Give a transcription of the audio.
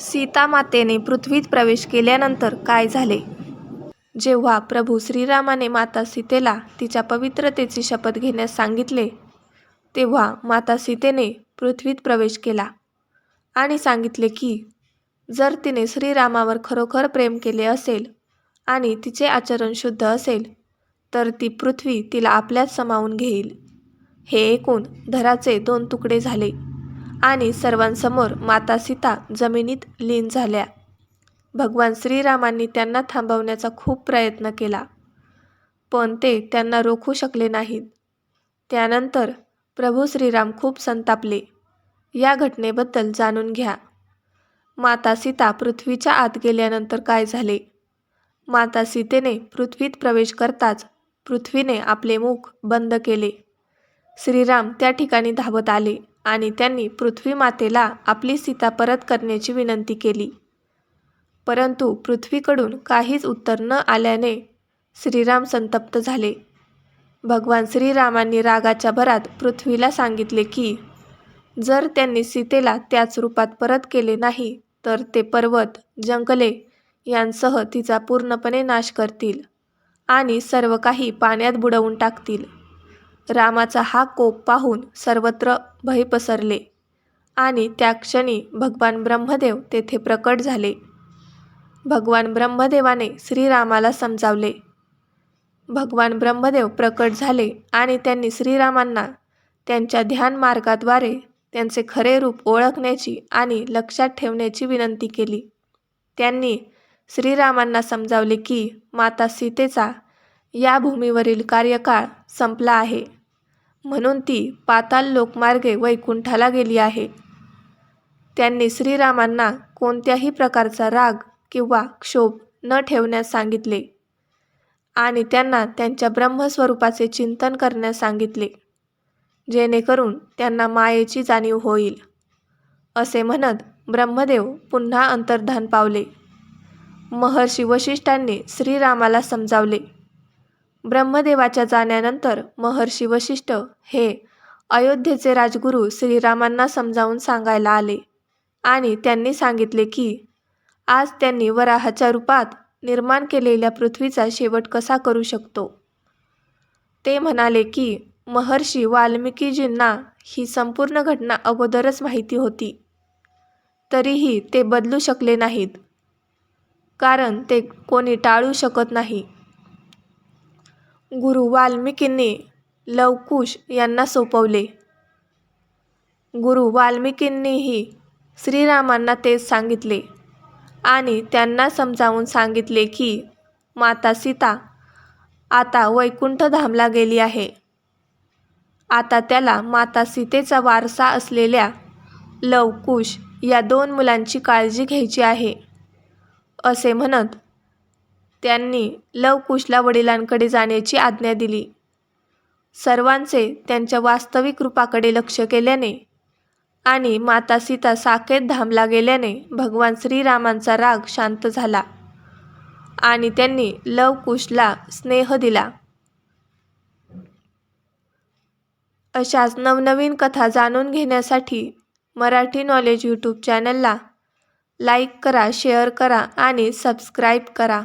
सीतामातेने पृथ्वीत प्रवेश केल्यानंतर काय झाले? जेव्हा प्रभू श्रीरामाने माता सीतेला तिच्या पवित्रतेची शपथ घेण्यास सांगितले तेव्हा माता सीतेने पृथ्वीत प्रवेश केला आणि सांगितले की जर तिने श्रीरामावर खरोखर प्रेम केले असेल आणि तिचे आचरण शुद्ध असेल तर ती पृथ्वी तिला आपल्यात सामावून घेईल. हे ऐकून धराचे दोन तुकडे झाले. आणि सर्वांसमोर माता सीता जमिनीत लीन झाल्या. भगवान श्रीरामांनी त्यांना थांबवण्याचा खूप प्रयत्न केला पण ते त्यांना रोखू शकले नाहीत. त्यानंतर प्रभू श्रीराम खूप संतापले. या घटनेबद्दल जाणून घ्या. माता सीता पृथ्वीच्या आत गेल्यानंतर काय झाले? माता सीतेने पृथ्वीत प्रवेश करताच पृथ्वीने आपले मुख बंद केले. श्रीराम त्या ठिकाणी धावत आले. आणि त्यांनी पृथ्वी मातेला आपली सीता परत करण्याची विनंती केली. परंतु पृथ्वीकडून काहीच उत्तर न आल्याने श्रीराम संतप्त झाले. भगवान श्रीरामांनी रागाच्या भरात पृथ्वीला सांगितले की जर त्यांनी सीतेला त्याच रूपात परत केले नाही तर ते पर्वत जंगले यांसह तिचा पूर्णपणे नाश करतील आणि सर्व काही पाण्यात बुडवून टाकतील. रामाचा हा कोप पाहून सर्वत्र भय पसरले. आणि त्या क्षणी भगवान ब्रह्मदेव तेथे प्रकट झाले. भगवान ब्रह्मदेवाने श्रीरामाला समजावले. भगवान ब्रह्मदेव प्रकट झाले आणि त्यांनी श्रीरामांना त्यांच्या ध्यान मार्गाद्वारे त्यांचे खरे रूप ओळखण्याची आणि लक्षात ठेवण्याची विनंती केली. त्यांनी श्रीरामांना समजावले की माता सीतेचा या भूमीवरील कार्यकाळ संपला आहे. म्हणून ती पाताल लोकमार्गे वैकुंठाला गेली आहे. त्यांनी श्रीरामांना कोणत्याही प्रकारचा राग किंवा क्षोभ न ठेवण्यास सांगितले आणि त्यांना त्यांच्या ब्रह्मस्वरूपाचे चिंतन करण्यास सांगितले जेणेकरून त्यांना मायेची जाणीव होईल असे म्हणत ब्रह्मदेव पुन्हा अंतर्धान पावले. महर्षी वशिष्ठांनी श्रीरामाला समजावले ब्रह्मदेवाच्या जाण्यानंतर महर्षी वशिष्ठ हे अयोध्येचे राजगुरू श्रीरामांना समजावून सांगायला आले आणि त्यांनी सांगितले की आज त्यांनी वराहाच्या रूपात निर्माण केलेल्या पृथ्वीचा शेवट कसा करू शकतो? ते म्हणाले की महर्षी वाल्मिकीजींना ही संपूर्ण घटना अगोदरच माहिती होती. तरीही ते बदलू शकले नाहीत. कारण ते कोणी टाळू शकत नाही. गुरु वाल्मिकींनी लवकुश यांना सोपवले. गुरु वाल्मिकींनीही श्रीरामांना तेच सांगितले आणि त्यांना समजावून सांगितले की माता सीता आता वैकुंठ धामला गेली आहे. आता त्याला माता सीतेचा वारसा असलेल्या लवकुश या दोन मुलांची काळजी घ्यायची आहे. असे म्हणत त्यांनी लवकुशला वडिलांकडे जाण्याची आज्ञा दिली. सर्वांचे त्यांच्या वास्तविक रूपाकडे लक्ष केल्याने आणि माता सीता साकेत धामला गेल्याने भगवान श्रीरामांचा राग शांत झाला आणि त्यांनी लवकुशला स्नेह दिला. अशाच नवनवीन कथा जाणून घेण्यासाठी मराठी नॉलेज यूट्यूब चॅनलला लाईक करा शेअर करा आणि सबस्क्राईब करा.